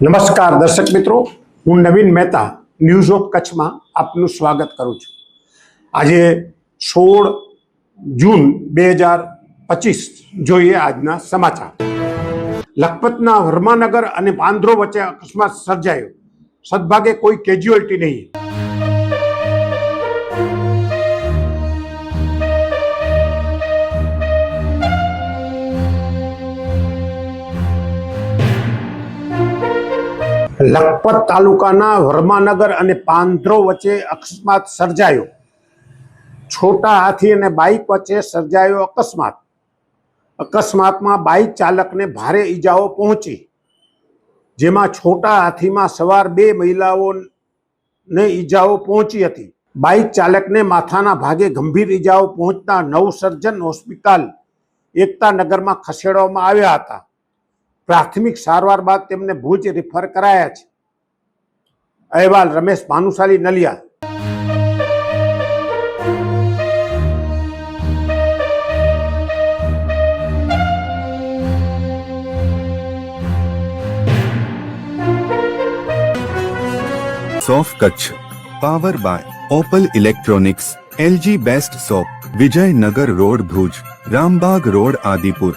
નમસ્કાર દર્શક મિત્રો, હું નવીન મહેતા ન્યૂઝ ઓફ કચ્છમાં આપનું સ્વાગત કરું છું. આજે સોળ જૂન બે હજાર પચીસ જોઈએ આજના સમાચાર. લખપતના વર્માનગર અને પાંદરો વચ્ચે અકસ્માત સર્જાયો. સદભાગે કોઈ કેજ્યુઅલ્ટી નહીં. લખપત તાલુકાના વર્માનગર અને પાંદરો વચ્ચે અકસ્માત સર્જાયો. છોટા હાથી અને બાઇક વચ્ચે સર્જાયો અકસ્માત. અકસ્માતમાં બાઇક ચાલકને ભારે ઈજાઓ પહોંચી. જેમાં છોટા હાથીમાં સવાર બે મહિલાઓને ઈજાઓ પહોંચી હતી. બાઇક ચાલકને માથાના ભાગે ગંભીર ઈજાઓ પહોંચતા નવસર્જન હોસ્પિટલ એકતા નગરમાં ખસેડવામાં આવ્યા હતા. પ્રાથમિક સારવાર બાદ તેમને ભુજ રિફર કરાયા છે. અહેવાલ Ramesh Bhanushali Naliya. સોફ Kutch. Power by Opal electronics, LG best shop Vijaynagar road Bhuj, Rambaug road Adipur.